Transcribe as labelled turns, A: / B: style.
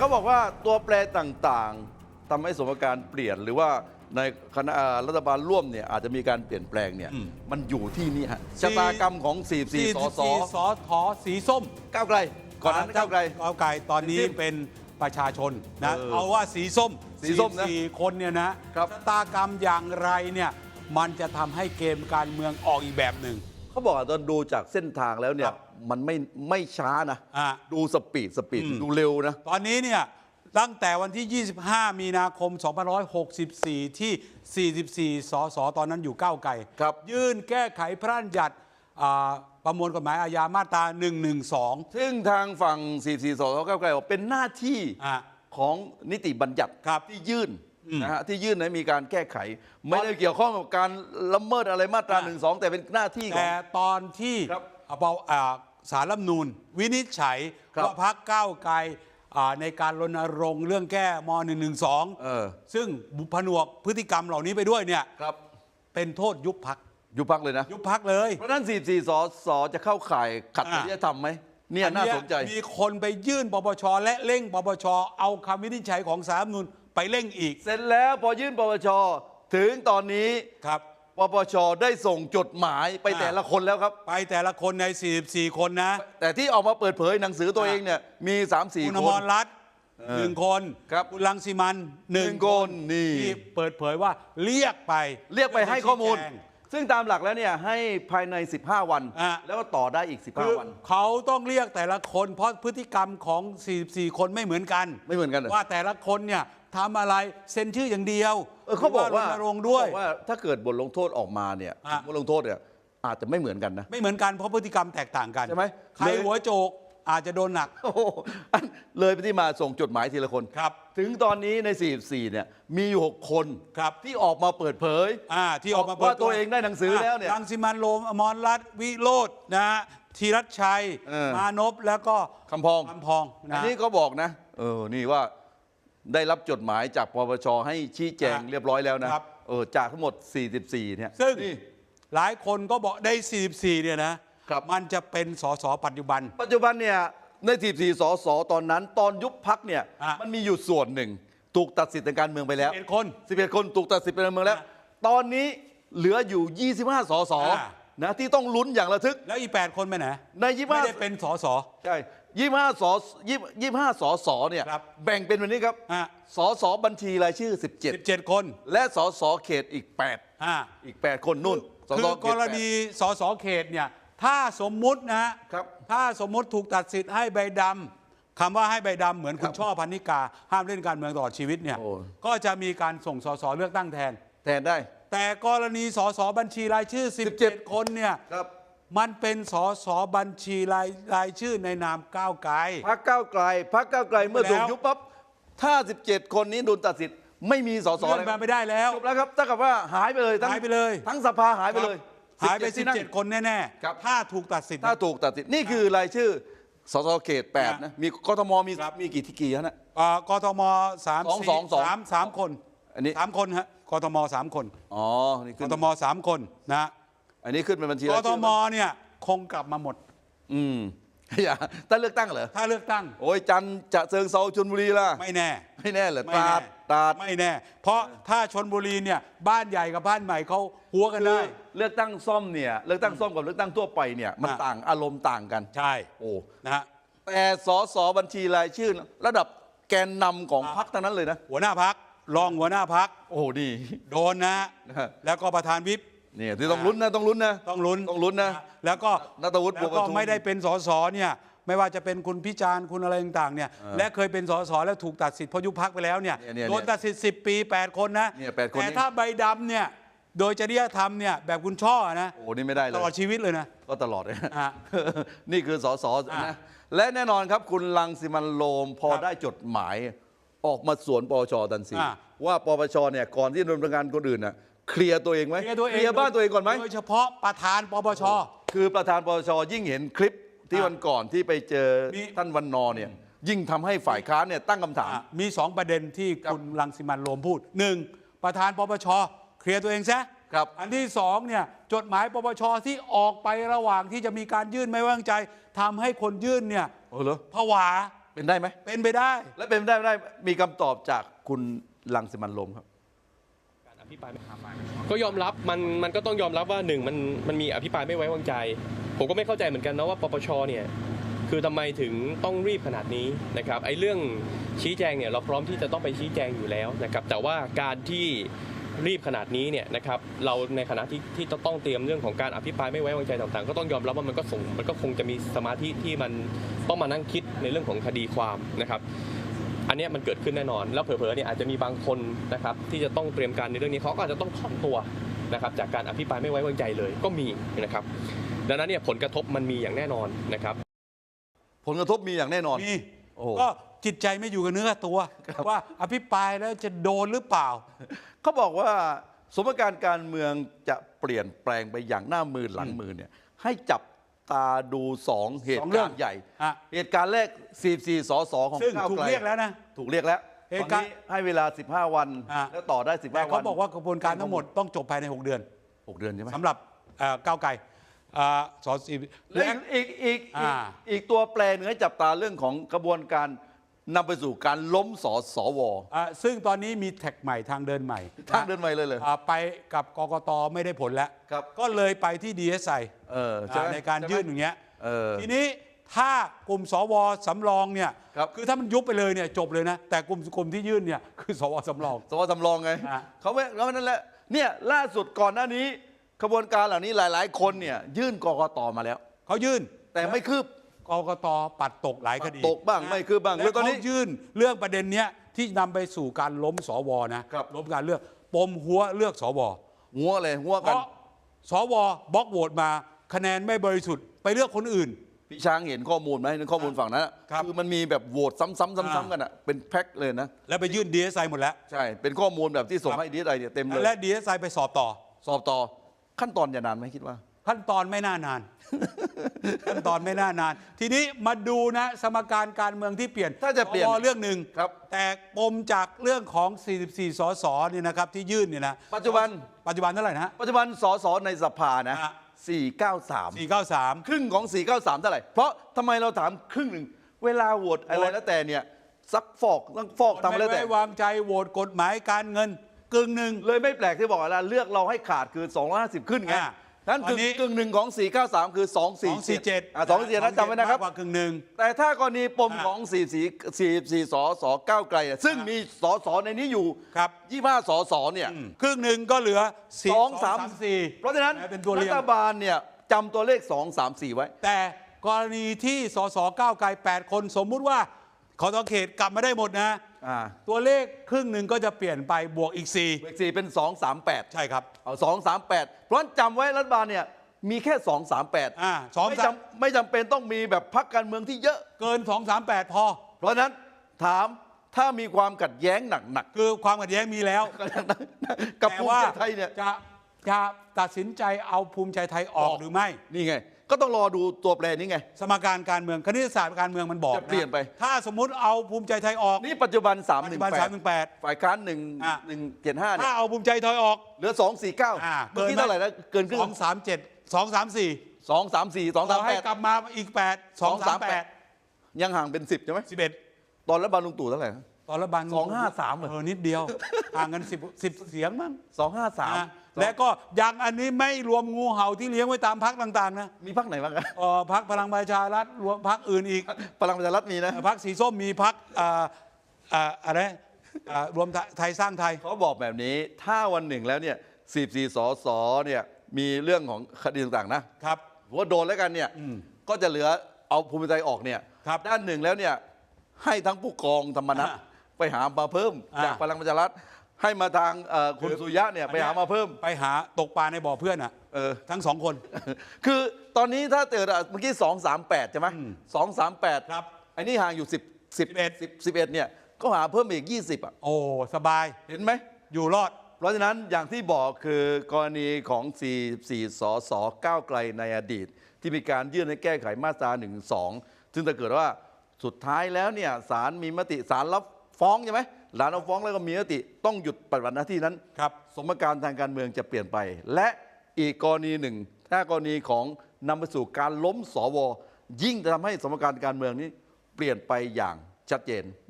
A: เขาบอกว่าตัวแปรต่างๆทำให้สมการเปลี่ยนหรือว่าในคณะอ่ารัฐบาลร่วมเนี่ยอาจจะมีการเปลี่ยนแปลงเนี่ย
B: อืม
A: มันอยู่ที่นี่ฮะชะตากรรมของ 44 สส
B: สอทอสีส้ม
A: ก้าวไกลก่อนนั้นก้าวไกล
B: ก้าวไกลตอนนี้
A: สีส้ม
B: เป็นประชาชนนะ
A: เออ
B: เอาว่าสีส้ม
A: สีส้มนะ
B: สี่คนเนี่ยนะครับชะตากรรมอย่างไรเนี่ยมันจะทำให้เกมการเมืองออกอีกแบบหนึ่ง
A: เขาบอกว่าตอนดูจากเส้นทางแล้วเนี่
B: ค
A: ย
B: รับ
A: มันไม่ไม่ช้านะ
B: อะ
A: ดูสปีดสปีด
B: อืม
A: ดูเร็วนะ
B: ตอนนี้เนี่ยตั้งแต่วันที่ 25 มีนาคม 2564 ที่ 44 สส ตอนนั้นอยู่ก้าวไกล
A: ครับ
B: ยื่นแก้ไขพระราชบัญญัติอ่าประมวลกฎหมายอาญามาตรา 112
A: ซึ่งทางฝั่ง 44สสก้าวไกลบอกเป็นหน้าที่
B: อะ
A: ของนิติบัญญัติ
B: ครับ
A: ที่ยื่น
B: อืม
A: นะฮะที่ยื่นให้มีการแก้ไข ไม่ได้เกี่ยวข้องกับการละเมิดอะไรมาตรา
B: อะ
A: หนึ่งสองแต่เป็นหน้าที่ของ
B: แต่ตอนที่
A: ครับ
B: เอาเอาอ่าสารรัฐธรรมนูญวินิจฉัย
A: ครับ
B: ว่าพักก้าวไกลอ่าในการรณรงค์เรื่องแก้ม .112
A: เออ
B: ซึ่งบุผนวกพฤติกรรมเหล่านี้ไปด้วยเนี่ย
A: ครับ
B: เป็นโทษยุบพัก
A: ยุบพักเลยนะ
B: ยุบพักเลย
A: เพราะฉะนั้น44สสจะเข้าข่ายขัด
B: อะ
A: จริยธรรมไหมเนี่ยน่าสนใจ
B: มีคนไปยื่นปปชและเร่งปปชเอาคำวินิจฉัยของสารรัฐธรรมนูญ ไปเร่งอีก
A: เสร็จแล้วพอยื่นปปชถึงตอนนี้
B: ครับ
A: ปปชได้ส่งจดหมายไป
B: อะ
A: แต่ละคนแล้วครับ
B: ไปแต่ละคนใน 44 คนนะ
A: แต่ที่ออกมาเปิดเผยหนังสือตัว
B: อะ
A: เองเนี่ยมี3 4
B: คุณ
A: ค
B: อม
A: น
B: รรัตน์
A: เออ
B: หนึ่งคน
A: ครับ
B: ณลังสิมันหนึ่ง
A: หนึ่งคนนี่
B: ที่เปิดเผยว่าเรียกไป
A: เรียกไปให้ข้อมูล
B: ชี้แจง
A: ซึ่งตามหลักแล้วเนี่ยให้ภายใน 15 วัน
B: อะ
A: แล้วก็ต่อได้อีก
B: คือ
A: 15 วัน
B: เขาต้องเรียกแต่ละคนเพราะพฤติกรรมของ 44 คนไม่เหมือนกัน
A: ไม่เหมือนกันเหรอ
B: ว่าแต่ละคนเนี่ย ทำอะไรเซ็นชื่ออย่างเดียว
A: เออเขาบอกว่า
B: หรืรณรงค์ด้วย
A: เขาบอกว่าถ้าเกิดบทลงโทษออกมาเนี่ย
B: อะ
A: บทลงโทษเนี่ยอาจจะไม่เหมือนกันนะ
B: ไม่เหมือนกันเพราะพฤติกรรมแตกต่างกัน
A: ใช่ไหม
B: ใคร
A: เลย
B: หัวโจกอาจจะโดนหนัก
A: โอ้โหอันเลยไปที่มาส่งจดหมายทีละคน
B: ครับ
A: ถึงตอนนี้ใน 44 เนี่ยมีอยู่ 6 คน
B: ครับ
A: ที่ออกมาเปิดเผย
B: อ่าที่ออกมา
A: ว่าตัวเองได้หนังสือแล้วเนี่ย
B: รังสิมันโรมอมรรัตน์วิโรจน์นะฮะธีรัชชัย
A: เออ
B: มานพแล้วก็
A: คำพอง
B: คำพอง
A: อั
B: นะ
A: นนี้ก็บอกนะ เออ นี่ว่า ได้รับจดหมายจากปปชให้ชี้แจง
B: อะ
A: เรียบร้อยแล้วนะครับ เออจากทั้งหมด 44 เนี่ย
B: ซึ่ง
A: นี่
B: หลายคนก็บอกได้ 44 เนี่ยนะครับ มันจะเป็นสสปัจจุบัน
A: ปัจจุบันเนี่ยใน 44 สสตอนนั้น ตอนยุบพักเนี่ย
B: อะ
A: มันมีอยู่ส่วนหนึ่ง ถูกตัดสิทธิ์ทางการเมืองไปแล้ว
B: เป็นคน
A: 11 คนถูกตัดสิทธิ์ทางการเมืองแล้ว
B: อะ
A: ตอนนี้เหลืออยู่ 25 สส
B: อะ
A: นะที่ต้องลุ้นอย่างระทึก
B: แล้วอีก8คนไปไหน
A: ใน
B: ไม่ได้
A: 25
B: เป็นสส
A: ใช่ ยี่ห้าสยี่ห้าสสเนี่ย
B: ครับ
A: แบ่งเป็นวันนี้ครับ
B: อะ
A: สสบัญชีรายชื่อ 17
B: 17 คน
A: และสสเขตอีก
B: อ่า
A: 8อีก 8 คนนู่นส
B: คื
A: ส
B: อ
A: เข
B: ก
A: ต
B: ร
A: แปด
B: ณีสสเขตเนี่ยถ้าสมมุตินะฮะ
A: ครับ
B: ถ้าสมมุติถูกตัดสิทธิ์ให้ใบดำคำว่าให้ใบดำเหมือนคุณ
A: ครับ
B: ช่อพันนิกา ห้ามเล่นการเมืองตลอดชีวิตเนี่ย
A: โอ้
B: ก็จะมีการส่งสสเลือกตั้งแทน
A: แทนได้
B: แต่กรณีสสบัญชีรายชื่อ 17คนเนี่ย
A: ครับ
B: มันเป็นสสบัญชีรายรายชื่อในนามก้าวไกล
A: พักก้าวไกลพักก้าวไกลเมื่อ
B: แล้ว
A: ถูกยุบปั๊บถ้า 17 คนนี้โดนตัดสิทธิ์ไม่มีสส
B: เลื่อน
A: เลย
B: มาไม่ได้แล้ว
A: จบแล้วครับถ้ากับว่าหายไปเลยทั้ง
B: หายไปเลย
A: ทั้งสภาหายไปเลย
B: หายไป
A: ที่นั่ง
B: 17 คนแน่
A: ครับ
B: ๆ ถ้าถูกตัดสิทธิ์
A: ถ้าถูกตัดสิทธิ์นี่คือรายชื่อสสเขต8นะมีกทมมี
B: ครับ
A: มีกี่ที่กี่ฮะนะ
B: อ่ากทมสาม
A: สอง
B: สี่
A: สองสอง
B: สามสามคน
A: อันนี้
B: สามคนฮะกทมสามคน
A: อ๋อนี่
B: ก
A: ขึ้น
B: ทมสามคนนะ
A: อันนี้ขึ้นเป็นบัญชี
B: ก
A: ราย
B: ท
A: ชื่อ
B: มเนี่ยคงกลับมาหมด
A: อืมอย่าถ้าเลือกตั้งเหรอ
B: ถ้าเลือกตั้ง
A: โอ้ยจันทร์จะเชิงเซาชนบุรีล่ะ
B: ไม่แน่
A: ไม่แน่เหรอ
B: ไม่
A: ตรา
B: แน่
A: ดตราด
B: ไม่แน่ เพราะถ้าชนบุรีเนี่ยบ้านใหญ่กับบ้านใหม่เขาหัวกันได้
A: เลือกตั้งซ่อมเนี่ยเลือกตั้งซ่อมกับเลือกตั้งทั่วไปเนี่ยมัน
B: อะ
A: ต่างอารมณ์ต่างกัน
B: ใช่
A: โอ้
B: นะฮะ
A: แต่สสบัญชีรายชื่อ ระดับแกนนำของ
B: อะ
A: พรรคทั้งนั้นเลยนะ
B: หัวหน้าพักรองหัวหน้าพัก
A: โอ้ดี
B: โดนนะฮะ
A: นะฮะ
B: แล้วก็ประธานวิป
A: เนี่ยที่ต้องลุ้นนะต้องลุ้นนะ
B: ต้องลุ้น
A: ต้องลุ้นนะ
B: แล้วก็
A: นัทวุฒิ
B: แล้ว
A: บัวประ
B: ก็
A: ทุม
B: ไม่ได้เป็นสสเนี่ยไม่ว่าจะเป็นคุณพิจารณ์คุณอะไรต่างๆเนี่ยและเคยเป็นสสแล้วถูกตัดสิทธิ์เพราะยุบพักไปแล้วเนี่ย
A: เนี่ยเนี่ย
B: โดนตัดสิทธิ์10 ปี 8 คนนะ
A: เนี่ยแปดคน
B: แต่
A: นี้
B: ถ้าใบดำเนี่ยโดยจริยธรรมเนี่ยแบบคุณช่อนะ
A: โอ้นี่ไม่ได้เล
B: ต
A: ย
B: ลอดชีวิตเลยนะ
A: ก็ตลอดเลย
B: อะ
A: นี่คือสส
B: อะ
A: นะและแน่นอนครับคุณลังสิมันโรมพอ
B: ครับ
A: ได้จดหมายออกมาสวนปปชทันที
B: อะ
A: ว่าปปชเนี่ยก่อนที่ดำเนินการคนอื่นน่ะ เคลียร์ตัวเองไหม
B: เคลียร์ตัวเอง
A: เคลียร์บ้านตัวเองก่อนไหม
B: โดยเฉพาะประธานปปช
A: คือประธานปปชยิ่งเห็นคลิปที่
B: อะ
A: วันก่อนที่ไปเจอ
B: มี
A: ท่านวันนอร์เนี่ยยิ่งทำให้ฝ่ายค้านเนี่ยตั้งคำถาม
B: อะมีสองประเด็นที่
A: ครับ
B: คุณรังสิมันต์โรมพูดหนึ่งประธานปปชเคลียร์ตัวเองซะ
A: ครับ
B: อันที่สองเนี่ยจดหมายปปชที่ออกไประหว่างที่จะมีการยื่นไม่ไว้วางใจทำให้คนยื่นเนี่ย
A: เออเหรอ
B: ผวา
A: เป็นได้ไหม
B: เป็นไปได้
A: และเป็นได้ไม่ได้มีคำตอบจากคุณลังสิมันต์โรมครับ
C: การอภิปรายก็ยอมรับมันมันก็ต้องยอมรับว่าหนึ่งมันมันมีอภิปรายไม่ไว้วางใจ ผมก็ไม่เข้าใจเหมือนกันนะว่าปปชเนี่ยคือทำไมถึงต้องรีบขนาดนี้นะครับไอ้เรื่องชี้แจงเนี่ยเราพร้อมที่จะต้องไปชี้แจงอยู่แล้วนะครับแต่ว่าการที่รีบขนาดนี้เนี่ยนะครับเราในฐานะที่ที่ต้องเตรียมเรื่องของการอภิปรายไม่ไว้วางใจต่างๆ ก็ต้องยอมรับว่ามันก็ส่งมันก็คงจะมีสมาธิที่มันต้องมานั่งคิดในเรื่องของคดีความนะครับ อันเนี้ยมันเกิดขึ้นแน่นอน แล้วเผลอๆเนี่ยอาจจะมีบางคนนะครับที่จะต้องเตรียมการในเรื่องนี้เขาก็อาจจะต้องถอนตัวนะครับจากการอภิปรายไม่ไว้วางใจเลยก็มีนะครับดังนั้นเนี่ยผลกระทบมันมีอย่างแน่นอนนะครับ
A: ผลกระทบมีอย่างแน่นอน
B: มี
A: โอ้โห
B: ก็จิตใจไม่อยู่กับเนื้อกับตัว ว่าอภิปรายแล้วจะโดนหรือเปล่า
A: เขาบอกว่าสมการการเมืองจะเปลี่ยนแปลงไปอย่างหน้ามือหลังมือเนี่ยให้จับ ตาดูสองเหตุ
B: สองเรื่
A: กา
B: อง
A: รณ์ใหญ่
B: ฮะ
A: เหตุการณ์แรก 44 สสของ
B: ซึ่ง
A: ก้าว
B: ถูก
A: ไกล
B: เรียกแล้วนะ
A: ถูกเรียกแล้ว
B: เห
A: ต
B: ตุ
A: อน
B: การณ์
A: นี้ให้เวลา 15 วัน
B: อะ
A: แล้วต่อได้
B: แต่
A: 15วัน
B: เขาบอกว่ากระบวนการทั้งหมดต้องจบภายใน 6 เดือน
A: 6เดือนใช่ไหม
B: สำหรับเอ่อก้าวไกลอ่าสอสี
A: และ อีกอีกอีก
B: อ่า
A: อีกตัวแปรหนึ่งให้จับตาเรื่องของกระบวนการ นำไปสู่การล้มสสว
B: อ่าซึ่งตอนนี้มีแท็กใหม่ทางเดินใหม่
A: ทางเดินใหม่เลยเลย
B: อ่าไปกับกกตไม่ได้ผลแล้ว
A: ครับ
B: ก็เลยไปที่ดีเอสไอ
A: เออใช่ไหม
B: ในการ
A: ใช่ไหม
B: ยื่นอย่างเงี้ย
A: เออ
B: ทีนี้ถ้ากลุ่มสวสำรองเนี่ย
A: ครับ
B: อถ้ามันยุบไปเลยเนี่ยจบเลยนะ แต่กลุ่มกลุ่มที่ยื่นเนี่ยคือสวสำรอง
A: สวสำรองไง
B: อะ
A: เขาไม่เขาไม่นั่นแหละเนี่ยล่าสุดก่อนหน้านี้ขบวนการเหล่านี้หลาย ๆ คนเนี่ยยื่นกกตมาแล้ว
B: เขายื่น
A: แต่ไม่คืบ
B: กกตปัดตกหลายคดี
A: ปัดตกบ้างไม่คืบบ้าง
B: แล้
A: แล้ว
B: ว
A: ตอน
B: เขา
A: นี้
B: ยื่นเรื่องประเด็นเนี้ยที่นำไปสู่การล้มสวนะครับ ล้มการเลือกปมหัวเลือกสว
A: หัวเลยหัว
B: เพ
A: กัน
B: ราะสวบล็อกโหวตมาคะแนนไม่บริสุทธิ์ไปเลือกคนอื่น
A: พี่ช้างเห็นข้อมูลไหมในข้อมูลฝั่งนั้นอะ
B: ครับ
A: อมันมีแบบโหวตซ้ำๆซ้ำ
B: อ่า
A: ๆกันอะเป็นแพ็คเลยนะ
B: แล้วไปยื่นดีเอสไอหมดแล้ว
A: ใช่เป็นข้อมูลแบบที่ส่ง
B: ครับ
A: ให้ดีไอเนี่ยเต็มเลย
B: และดีเอสไอไปสอบต่อ
A: สอบต่อขั้นตอนอย่านานไหมคิดว่า
B: ขั้นตอนไม่น่านาน ขั้นตอนไม่น่านาน ทีนี้มาดูนะสมการการเมืองที่เปลี่ยน
A: ถ้าจะเปลี่ยน
B: สวเรื่องหนึ่ง
A: ครับ
B: แต่ปมจากเรื่องของ 44 สสเนี่ยนะครับที่ยื่นเนี่ยนะ
A: ปัจจุบัน
B: ปัจจุบันเท่าไหร่นะฮะ
A: ปัจจุบันสสในสภานะ
B: อะ
A: 493
B: 493
A: ครึ่งของ 493 เท่าไหร่ เพราะทำไมเราถามครึ่งหนึ่ง เวลาโหวตอะไร
B: โหวต
A: แล้วแต่เนี่ยซักฟอกต้องฟอกทำอะไร
B: ไม่
A: แล้วแต่
B: ไว้วางใจโหวตกฎหมายการเงินกึ่งหนึ่ง
A: เลยไม่แปลกที่บอกว่าเลือกเราให้ขาดคือ 250 ขึ้นไง
B: อ่ะ
A: นั้น
B: ตอนนี้
A: กึ่งหนึ่งของ 493 คือ247
B: 247
A: อะ247นะจำไว้นะครับ
B: มากกว่ากึ่งหนึ่ง
A: แต่ถ้ากรณีปม
B: อะ
A: ของ 44 44สสก้าวไกลอะซึ่งมีสสในนี้อยู่
B: ครับ
A: 25สสเนี่ย
B: ครึ่งหนึ่งก็เหลือ
A: สองสาม
B: สี่
A: เพราะฉะนั้น
B: เป็นตัว
A: รั
B: เรียง
A: ฐบาลเนี่ยจำตัวเลข 2 3 4 ไว้
B: แต่กรณีที่สสก้าวไกล8คนสมมุติว่าขอตอเขตกลับมาได้หมดนะ
A: อ่า
B: ตัวเลขครึ่งหนึ่งก็จะเปลี่ยนไปบวกอีก
A: เบรกสี่เป็น 2 3 8
B: 4ใช่ครับ
A: เอา 2 3 8 เพราะฉะนั้นจำไว้รัฐบาลเนี่ยมีแค่ 2 3 8
B: อ่าสอง
A: ไม่
B: สาม
A: จำไม่จำเป็นต้องมีแบบพักการเมืองที่เยอะ
B: เกิน 2 3 8 พอ
A: เพราะฉะนั้นถามถ้ามีความขัดแย้งหนัก
B: คือความขัดแย้งมีแล้ว
A: ๆกับ
B: แต่
A: ภูมิ
B: ว่า
A: ใจไทยเนี่ย
B: จะจะตัดสินใจเอาภูมิใจไทยออก
A: ออก
B: หรือไม่
A: นี่ไง ก็ต้องรอดูตัวแปรนี้ไง
B: สมการการเมืองคณิตศาสตร์การเมืองมันบอก
A: จะเปลี่ยนไป
B: ถ้าสมมุติเอาภูมิใจไทยออก
A: นี่ปัจจุบัน3
B: ปัจ
A: 1
B: จุบัน3
A: 8
B: 1 8
A: ฝ่ายค้าน1
B: อะ
A: 1 7 5เนี่
B: ถ้ายเอาภูมิใจไทยออก
A: เหลือ 2 4 9
B: อ่า
A: เมื่อกี้เท่าไหร่นะเกินครึ่ง
B: สองสามเจ็ดสองสามสี่
A: สองสามสี่สอง
B: ต่
A: สา
B: อ
A: ม
B: ให้
A: แปด
B: กลับมาอีกแปดสองสามแปด
A: ยังห่างเป็นสิบใช่ไหม
B: สิบเอ็ด
A: ตอนรัฐบาลลุงตู่เท่าไหร่นะ
B: ตอนรัฐบาล
A: สองห้าสามเหรอ
B: เออนิดเดียวห่างกันสิบสิบเสียงมั้ง
A: สองห้าสาม
B: นะ และก็ยังอันนี้ไม่รวมงูเห่าที่เลี้ยงไว้ตามพักต่างๆนะ
A: มีพักไหนบ้างอะ
B: เออพักพลังประชารัฐรวมพักอื่นอีก
A: พลังประชารัฐมีนะ
B: พักสีส้มมีพักอะไรอ่ารวมไทยสร้างไทย
A: เขาบอกแบบนี้ถ้าวันหนึ่งแล้วเนี่ยสีสี่สสเนี่ยมีเรื่องของคดีต่างๆนะครับหัวาโดนแล้วกันเนี่ยก็จะเหลือเอาภูมิใจออกเนี่ย
B: ครับ
A: ด้านหนึ่งแล้วเนี่ยให้ทั้งผู้กองธรรมนัฐ
B: อ่า
A: ไปหามาเพิ่ม
B: อ่า
A: จากพลังประชารัฐ ให้มาทางเอ่อคุณสุริยะเนี่ยไปหามาเพิ่ม
B: ไปหาตกปลาในบ่อเพื่อนอะ
A: เออ
B: ทั้งสองคน
A: คือตอนนี้ถ้าเกิดอะเมื่อกี้สองสามแปดใช่ไหมสองสามแปด
B: ครับ
A: ไอ้นี่ห่างอยู่สิบสิบ
B: 11
A: สิบสิบเอ็ดเนี่ยก็หาเพิ่มอีกยี่สิบอะ
B: โอ้สบาย
A: เห็นไหม
B: อยู่รอด
A: เพราะฉะนั้นอย่างที่บอกคือกรณีของ 44 สสก้าวไกลในอดีต ที่มีการยื่นให้แก้ไขมาตรา1 2 ซึ่งถ้าเกิดว่าสุดท้ายแล้วเนี่ยศาลมีมติศาลรับ ฟ้องใช่ไหมศาลรับฟ้องแล้วก็มีมติต้องหยุดปฏิบัติหน้าที่นั้น
B: ครับ
A: สมการทางการเมืองจะเปลี่ยนไป และอีกกรณีหนึ่ง ถ้ากรณีของนำไปสู่การล้มสว ยิ่งจะทำให้สมการการเมืองนี้เปลี่ยนไปอย่างชัดเจน